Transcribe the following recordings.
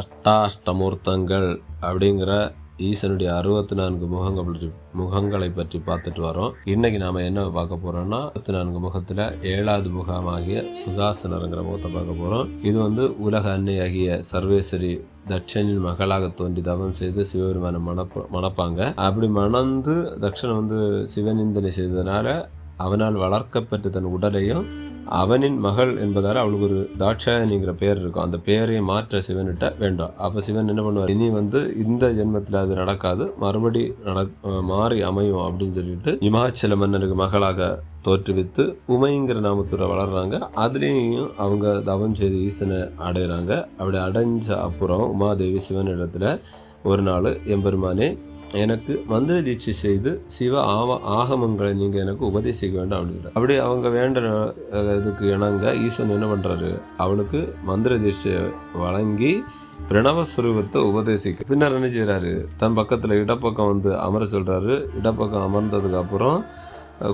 அட்டாஷ்டமூர்த்தங்கள் அப்படிங்கிற ஈசனுடைய அறுபத்தி நான்கு முகங்கள் பற்றி முகங்களை பற்றி பார்த்துட்டு வரோம். இன்னைக்கு நாம என்ன பார்க்க போறோம்னா அறுபத்தி நான்கு முகத்துல ஏழாவது முகமாகிய சுகாசனருங்கிற முகத்தை பார்க்க போறோம். இது வந்து உலக அன்னையாகிய சர்வேஸ்வரி தட்சனின் மகளாக தோன்றி தவம் செய்து சிவபெருமானை மணப்ப மணப்பாங்க. அப்படி மணந்து தட்சணன் வந்து சிவநிந்தனை செய்ததுனால அவனால் வளர்க்கப்பட்ட தன் உடலையும் அவனின் மகள் என்பதால் அவளுக்கு ஒரு தாட்சாயணிங்கிற பேர் இருக்கும். அந்த பேரை மாற்ற சிவன்கிட்ட வேண்டாம். அப்போ சிவன் என்ன பண்ணுவார்? இனி வந்து இந்த ஜென்மத்தில் அது நடக்காது. மறுபடி நட மாறி அமையும் அப்படின்னு சொல்லிட்டு இமாச்சல மன்னருக்கு மகளாக தோற்றுவித்து உமைங்கிற நாமத்தோட வளர்றாங்க. அதுலேயும் அவங்க தவம் செய்து ஈசனை அடைகிறாங்க அப்படி அடைஞ்ச அப்புறம் உமாதேவி சிவன் இடத்துல ஒரு நாள் எம்பெருமானே எனக்கு மந்திர தீட்சை செய்து சிவ ஆவ ஆகமங்களை நீங்கள் எனக்கு உபதேசிக்க வேண்டாம் அப்படின்னு அப்படி அவங்க வேண்ட இதுக்கு இணங்க ஈசன் என்ன பண்ணுறாரு அவளுக்கு மந்திர தீட்சை வழங்கி பிரணவஸ்வரூபத்தை உபதேசிக்க. பின்னர் என்ன செய்கிறாரு தன் பக்கத்தில் இடப்பக்கம் வந்து அமர சொல்கிறாரு இடப்பக்கம் அமர்ந்ததுக்கு அப்புறம்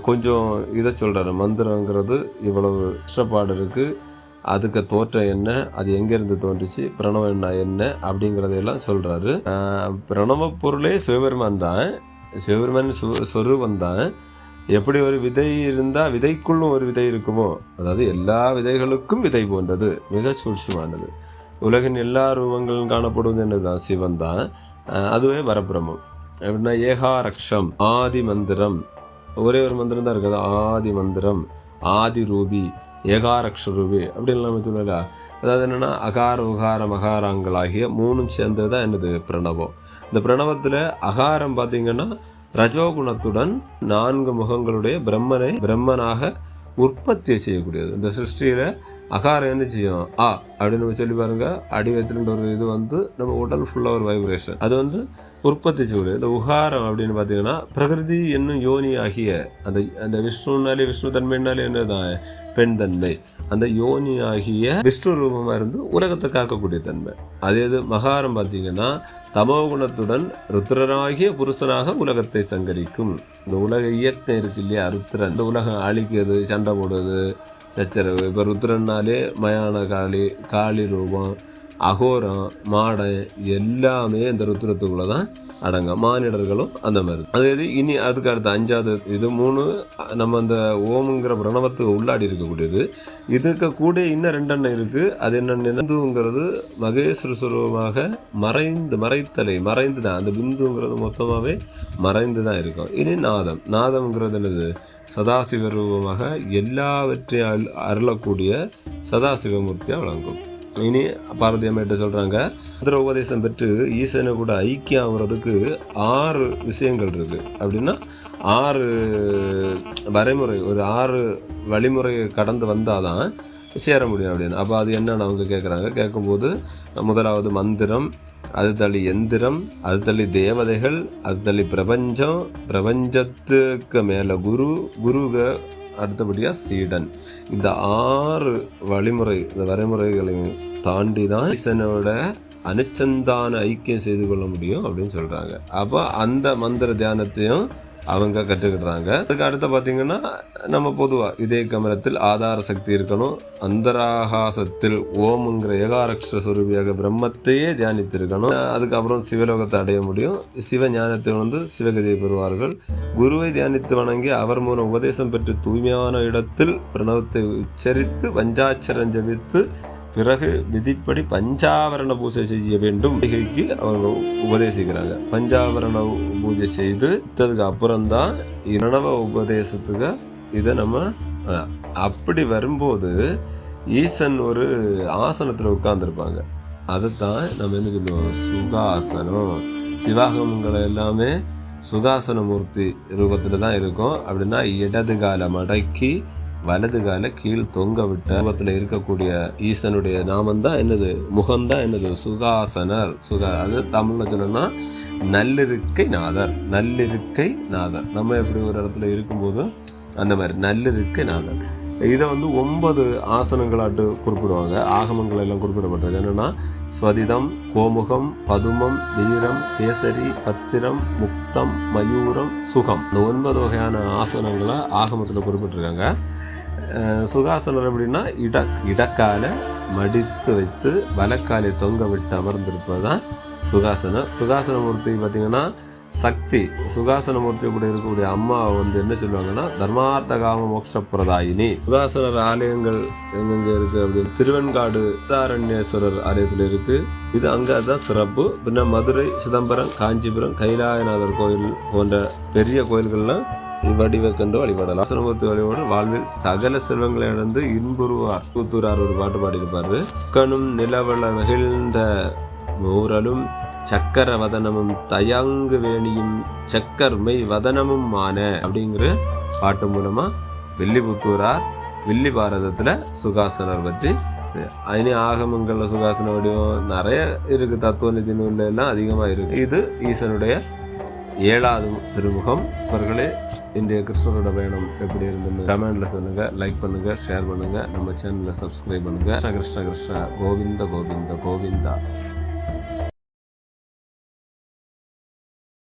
கொஞ்சம் இதை சொல்கிறாரு மந்திரங்கிறது இவ்வளவு கஷ்டப்பாடு இருக்குது அதுக்கு தோற்றம் என்ன அது எங்கேருந்து தோன்றுச்சு பிரணவம் என்ன என்ன அப்படிங்கிறதையெல்லாம் சொல்கிறாரு பிரணவ பொருளே சிவபெருமான் தான். சிவபெருமான் சு- சொரூபம் தான். எப்படி ஒரு விதை இருந்தால் விதைக்குள்ளும் ஒரு விதை இருக்குமோ அதாவது எல்லா விதைகளுக்கும் விதை போன்றது மிக சூட்சமானது உலகின் எல்லா ரூபங்களும் காணப்படுவது என்னதுதான்? சிவன் தான். அதுவே வரப்பிரமம். எப்படின்னா ஏகாரக்ஷம் ஆதி மந்திரம் ஒரே ஒரு மந்திரம் தான் இருக்குது ஆதி மந்திரம் ஆதி ரூபி ஏகாரக்ஷ அப்படின்லாம் அப்படின்னு நம்ம அதாவது என்னென்னா அகார உகார மகாரங்களாகிய மூணும் சேர்ந்தது தான் என்னது? பிரணவம். இந்த பிரணவத்தில் அகாரம் பார்த்தீங்கன்னா ரஜோகுணத்துடன் நான்கு முகங்களுடைய பிரம்மனை பிரம்மனாக உற்பத்தி செய்யக்கூடியது. இந்த சிருஷ்டியில் அகாரம் என்ன செய்யும்? ஆ அப்படின்னு நம்ம சொல்லி பாருங்க. அடிவயத்துலன்ற ஒரு இது வந்து நம்ம உடல் ஃபுல்லாக ஒரு வைப்ரேஷன் அது வந்து உற்பத்தி செய்யக்கூடியது. இந்த உகாரம் அப்படின்னு பார்த்தீங்கன்னா பிரகிருதி என்னும் யோனி ஆகிய அந்த அந்த விஷ்ணுனாலே விஷ்ணு தன்மைனாலே என்னதான்? பெண் தன்மை அந்த யோனி ஆகிய விஷ்ணு ரூபமாக இருந்து உலகத்தை காக்கக்கூடிய தன்மை. அதே இது மகாரம் பார்த்தீங்கன்னா தமோ குணத்துடன் ருத்ரனாகிய புருஷனாக உலகத்தை சங்கரிக்கும். இந்த உலக இயக்கம் இருக்கு இல்லையா ருத்ரன். இந்த உலகம் அழிக்கிறது சண்டை போடுறது சச்சரவு இப்போ ருத்ரன்னாலே மயான காளி காளி ரூபம் அகோரம் மாடை எல்லாமே இந்த ருத்ரத்துக்குள்ள தான் அடங்கும். மானிடர்களும் அந்த மாதிரி. அதாவது இது இனி அதுக்கு அடுத்த அஞ்சாவது இது மூணு நம்ம அந்த ஓமுங்கிற பிரணவத்துக்கு உள்ளாடி இருக்கக்கூடியது. இதுக்கு கூட இன்னும் ரெண்டெண்ணம் இருக்கு. அது என்னென்ன பிந்துங்கிறது மகேஸ்வர சுரூபமாக மறைந்து மறைத்தலை மறைந்து தான் அந்த பிந்துங்கிறது மொத்தமாகவே மறைந்து தான் இருக்கும். இனி நாதம். நாதம்ங்கிறது என்னது? சதாசிவ ரூபமாக எல்லாவற்றையும் அருளக்கூடிய சதாசிவமூர்த்தியாக விளங்கும் இனி பாரதி அம்மையிட்ட சொல்கிறாங்க மந்திர உபதேசம் பெற்று ஈசனை கூட ஐக்கியம் ஆகுறதுக்கு ஆறு விஷயங்கள் இருக்குது அப்படின்னா ஆறு வரைமுறை ஒரு ஆறு வழிமுறையை கடந்து வந்தால் தான் சேர முடியும் அப்படின்னு. அப்போ அது என்னன்னு அவங்க கேட்குறாங்க கேட்கும்போது முதலாவது மந்திரம் அது தள்ளி எந்திரம் அது தள்ளி தேவதைகள் அது தள்ளி பிரபஞ்சம் பிரபஞ்சத்துக்கு மேலே குரு குருக அடுத்தபடியாக சீடன். இந்த ஆறு வழிமுறை இந்த வரைமுறைகளையும் தாண்டி தான் ஈசனோட அனுச்சந்தான ஐக்கியம் செய்து கொள்ள முடியும் அப்படின்னு சொல்கிறாங்க அப்போ அந்த மந்திர தியானத்தையும் அவங்க கற்றுக்கிடுறாங்க. அதுக்கு அடுத்து பார்த்தீங்கன்னா நம்ம பொதுவாக இதே கமலத்தில் ஆதார சக்தி இருக்கணும். அந்தராகாசத்தில் ஓமுங்கிற ஏகாரக்ஷ சுரூபியாக பிரம்மத்தையே தியானித்திருக்கணும். அதுக்கப்புறம் சிவலோகத்தை அடைய முடியும். சிவ ஞானத்தை வந்து சிவகதியை பெறுவார்கள். குருவை தியானித்து வணங்கி அவர் மூலம் உபதேசம் பெற்று தூய்மையான இடத்தில் பிரணவத்தை உச்சரித்து வஞ்சாச்சரம் ஜபித்து பிறகு விதிப்படி பஞ்சாவரண பூஜை செய்ய வேண்டும். மிகைக்கு அவங்க உபதேசிக்கிறாங்க. பஞ்சாவரண பூஜை செய்து விட்டதுக்கு அப்புறம்தான் இரணவ உபதேசத்துக்கு இதை நம்ம அப்படி வரும்போது ஈசன் ஒரு ஆசனத்தில் உட்கார்ந்துருப்பாங்க. அதைத்தான் நம்ம என்ன சொல்லுவோம்? சுகாசனம். சிவாகமங்களை எல்லாமே சுகாசன மூர்த்தி ரூபத்தில் தான் இருக்கும். அப்படின்னா இடது காலை மடக்கி வலது கால கீழ் தொங்க விட்ட ரூபத்தில் இருக்கக்கூடிய ஈசனுடைய நாமம் தான் என்னது? முகம்தான் என்னது? சுகாசனர் சுகா அது தமிழ்ல சொல்லணும்னா நல்லிருக்கை நாதர் நல்லிருக்கை நாதர். நம்ம எப்படி ஒரு இடத்துல இருக்கும்போது அந்த மாதிரி நல்லிருக்கை நாதர். இதை வந்து ஒன்பது ஆசனங்களாட்டு குறிப்பிடுவாங்க. ஆகமங்கள் எல்லாம் குறிப்பிடப்பட்டிருக்கு. என்னென்னா ஸ்வதிதம் கோமுகம் பதுமம் வீரம் கேசரி பத்திரம் முக்தம் மயூரம் சுகம். இந்த ஒன்பது வகையான ஆசனங்களை ஆகமத்தில் குறிப்பிட்டிருக்காங்க. சுகாசனர் அப்படின்னா இட இடக்கால மடித்து வைத்து வலக்காலை தொங்க விட்டு அமர்ந்திருப்பது தான் சுகாசனம் சுகாசனமூர்த்தி பார்த்தீங்கன்னா சக்தி. சுகாசனமூர்த்தி கூட இருக்கக்கூடிய அம்மா வந்து என்ன சொல்லுவாங்கன்னா தர்மார்த்த காம மோட்ச பிரதாயினி சுகாசனர் ஆலயங்கள் எங்கெங்கே இருக்கு அப்படின்னு திருவெண்காடு தாரண்யேஸ்வரர் ஆலயத்தில் இருக்கு. இது அங்கே தான் சிறப்பு. பின்ன மதுரை சிதம்பரம் காஞ்சிபுரம் கைலாயநாதர் கோயில் போன்ற பெரிய கோயில்கள்லாம் இவ்வடிவை கண்டு வழிபடலாம். ஆசனமூர்த்தி வழிபாடு வாழ்வில் சகல செல்வங்களை இழந்து இன்புறுவார். கூத்தூரார் ஒரு பாட்டு பாடியிருப்பாரு. கணும் நிலவள மகிழ்ந்த ஊரலும் சக்கர வதனமும் தயங்கு வேணியும் சக்கர் மெய் வதனமும் மான அப்படிங்கிற பாட்டு மூலமா வில்லிபுத்தூரார் வில்லி பாரதத்துல சுகாசனர் பற்றி இனி ஆகமங்கள்ல சுகாசன வடிவம் நிறைய இருக்கு. தத்துவ நிதி நூல்ல எல்லாம் அதிகமா இருக்கு. இது ஈசனுடைய ஏழாவது திருமுகம். அவர்களே இன்றைய கிருஷ்ணரோட பயணம் எப்படி இருந்ததுன்னு கமெண்ட்ல சொல்லுங்க லைக் பண்ணுங்க ஷேர் பண்ணுங்க நம்ம சேனலை சப்ஸ்கிரைப் பண்ணுங்க. கிருஷ்ண கிருஷ்ண கிருஷ்ண கோவிந்த கோவிந்த கோவிந்தா.